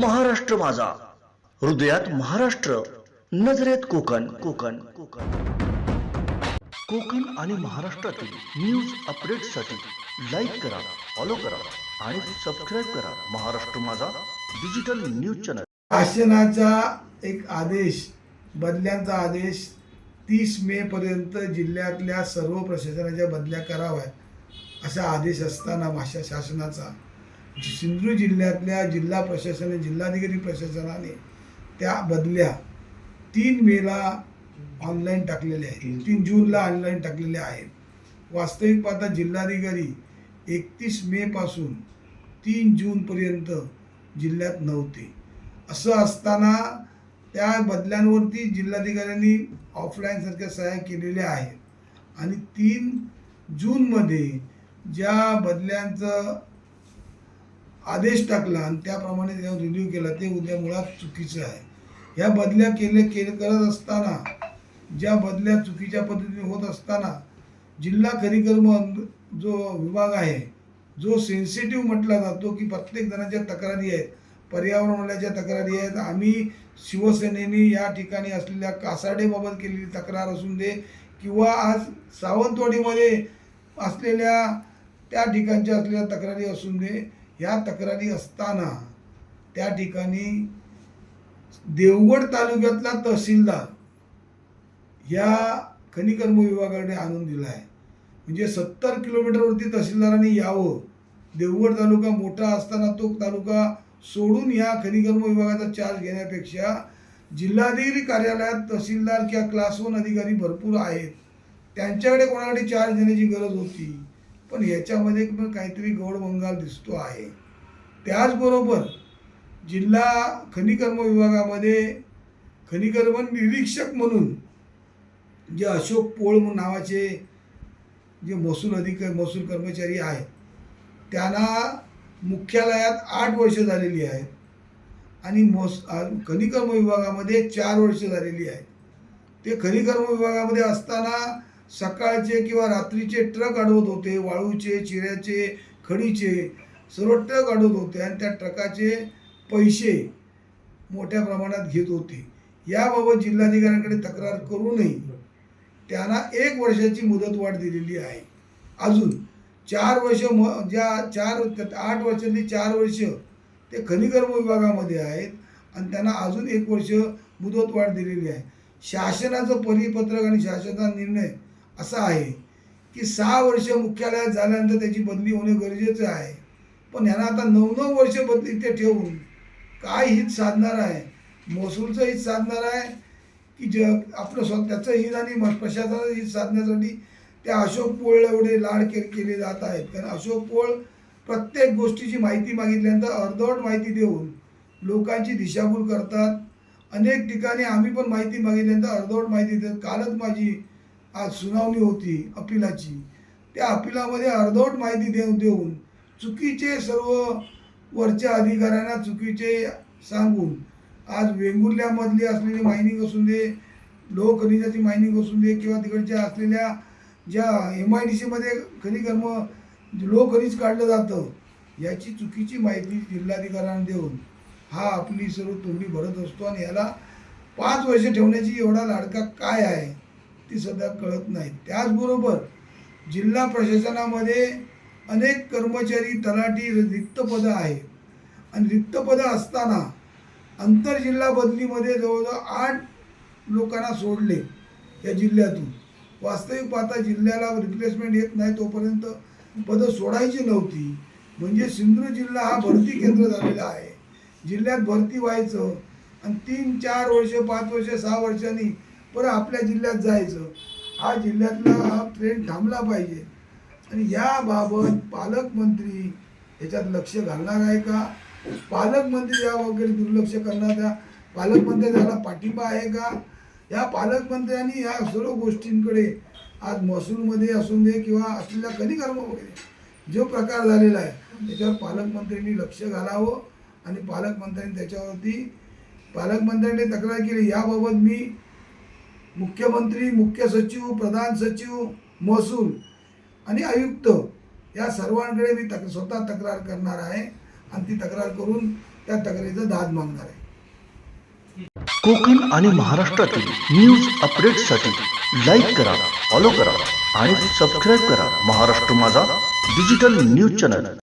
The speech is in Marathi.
महाराष्ट्र माझा. हृदयात महाराष्ट्र नजरेत कोकण. कोकण कोकण. कोकण आणि महाराष्ट्रातील न्यूज अपडेटसाठी लाईक करा फॉलो करा आणि सबस्क्राईब करा महाराष्ट्र माझा डिजिटल न्यूज चॅनल शासनाचा एक आदेश बदल्यांचा आदेश तीस मे पर्यंत जिल्ह्यातल्या सर्व प्रशासनाच्या बदल्या कराव्यात असा आदेश असताना भाषा शासनाचा. सिंधुदुर्ग जिल्ह्यातल्या जिल्हा प्रशासन जिल्हाधिकारी प्रशासनाने त्या बदल्या तीन मेला ऑनलाईन टाकलेल्या आहेत. तीन जूनला ऑनलाईन टाकलेल्या आहेत. वास्तविक पाहता जिल्हाधिकारी एकतीस मेपासून तीन जूनपर्यंत जिल्ह्यात नव्हते. असं असताना त्या बदल्यांवरती जिल्हाधिकाऱ्यांनी ऑफलाईनसारख्या सहाय्य केलेल्या आहेत. आणि तीन जूनमध्ये ज्या बदल्यांचं आदेश टाकला आणि त्याप्रमाणे त्यावर रिव्ह्यू केला. ते उद्या मुळात चुकीचं आहे. ह्या बदल्या केले केले करत असताना ज्या बदल्या चुकीच्या पद्धतीने होत असताना जिल्हा खरीकर्म जो विभाग आहे जो सेन्सिटिव्ह म्हटला जातो की प्रत्येक जणांच्या तक्रारी आहेत पर्यावरणवाल्याच्या तक्रारी आहेत. आम्ही शिवसेनेने या ठिकाणी असलेल्या कासाडेबाबत केलेली तक्रार असून दे किंवा आज सावंतवाडीमध्ये असलेल्या त्या ठिकाणच्या असलेल्या तक्रारी असून दे ह्या तक्रारी असताना त्या ठिकाणी देवगड तालुक्यातला तहसीलदार या खनिकर्म विभागाकडे आणून दिला आहे म्हणजे सत्तर किलोमीटरवरती तहसीलदारांनी यावं. देवगड तालुका मोठा असताना तो तालुका सोडून या खनिकर्म विभागाचा चार्ज घेण्यापेक्षा जिल्हाधिकारी कार्यालयात तहसीलदार किंवा क्लास वन अधिकारी भरपूर आहेत. त्यांच्याकडे कोणाकडे चार्ज देण्याची गरज होती? पण ह्याच्यामध्ये पण काहीतरी गौड बंगाल दिसतो आहे. त्याचबरोबर जिल्हा खनिकर्म विभागामध्ये खनिकर्म निरीक्षक म्हणून जे अशोक पोळ नावाचे जे महसूल अधिकारी महसूल कर्मचारी आहेत त्यांना मुख्यालयात आठ वर्ष झालेली आहेत आणि मोस खनिकर्म विभागामध्ये चार वर्ष झालेली आहेत. ते खनिकर्म विभागामध्ये असताना सकाळचे किंवा रात्रीचे ट्रक अडवत होते वाळूचे चिऱ्याचे खडीचे सर्व ट्रक अडवत होते आणि त्या ट्रकाचे पैसे मोठ्या प्रमाणात घेत होते. याबाबत जिल्हाधिकाऱ्यांकडे तक्रार करूनही त्यांना एक वर्षाची मुदतवाढ दिलेली आहे. अजून चार वर्ष म ज्या चार आठ वर्षातली चार वर्ष ते खनिकर्म विभागामध्ये आहेत आणि त्यांना अजून एक वर्ष मुदतवाढ दिलेली आहे. शासनाचं परिपत्रक आणि शासनाचा निर्णय असा आहे की सहा वर्ष मुख्यालयात झाल्यानंतर त्याची बदली होणे गरजेचं आहे. पण ह्यांना आता नऊ नऊ वर्ष बदली ते ठेवून काय हित साधणार आहे? महसूलचं हित साधणार आहे की ज आपलं स्वतःचं हित आणि प्रशासनाचं हित साधण्यासाठी त्या अशोक पोळ एवढे लाड के केले जात आहेत. कारण अशोक पोळ प्रत्येक गोष्टीची माहिती मागितल्यानंतर अर्धवट माहिती देऊन लोकांची दिशाभूल करतात. अनेक ठिकाणी आम्ही पण माहिती मागितल्यानंतर अर्धवट माहिती देतात कालच माझी आज सुनावणी होती अपिलाची. त्या अपिलामध्ये अर्धवट माहिती देऊन देऊन चुकीचे सर्व वरच्या अधिकाऱ्यांना चुकीचे सांगून आज वेंगुर्ल्यामधली असलेली मायनिंग असून दे लोह खनिजाची मायनिंग असून दे किंवा तिकडच्या असलेल्या ज्या एम आय डी सीमध्ये खनिकर्म लोह खनिज काढलं जातं याची चुकीची माहिती जिल्हाधिकाऱ्यांना देऊन हा आपली सर्व तोंडी भरत असतो आणि याला पाच वर्ष ठेवण्याची एवढा लाडका काय आहे? ती सध्या कळत नाही त्याचबरोबर जिल्हा प्रशासनामध्ये अनेक कर्मचारी तलाठी रिक्त पदं आहेत. आणि रिक्त पदं असताना आंतरजिल्हा बदलीमध्ये जवळजवळ आठ लोकांना सोडले या जिल्ह्यातून. वास्तविक पाहता जिल्ह्याला रिप्लेसमेंट येत नाही तोपर्यंत पदं सोडायची नव्हती. म्हणजे सिंधुदुर्ग जिल्हा हा भरती केंद्र झालेला आहे. जिल्ह्यात भरती व्हायचं आणि तीन चार वर्ष पाच वर्ष सहा वर्षांनी परत आपल्या जिल्ह्यात जायचं. हा जिल्ह्यातला हा ट्रेंड थांबला पाहिजे. आणि याबाबत पालकमंत्री याच्यात लक्ष घालणार आहे का? पालकमंत्री या वगैरे दुर्लक्ष करणार का पालकमंत्री त्याला पाठिंबा आहे का? या पालकमंत्र्यांनी या सर्व गोष्टींकडे आज महसूलमध्ये असून दे किंवा असलेल्या कनिकर्म वगैरे जो प्रकार झालेला आहे त्याच्यावर पालकमंत्र्यांनी लक्ष घालावं आणि पालकमंत्र्यांनी त्याच्यावरती पालकमंत्र्यांनी तक्रार केली. याबाबत मी मुख्यमंत्री मुख्य सचिव प्रधान सचिव महसूल आणि आयुक्त या सर्वांकडे मी तक स्वतः तक्रार करणार आहे आणि ती तक्रार करून त्या तक्रारीचा दाद मागणार आहे. कोकण आणि महाराष्ट्रातील न्यूज अपडेट्ससाठी लाईक करा फॉलो करा आणि सबस्क्राईब करा महाराष्ट्र माझा डिजिटल न्यूज चॅनल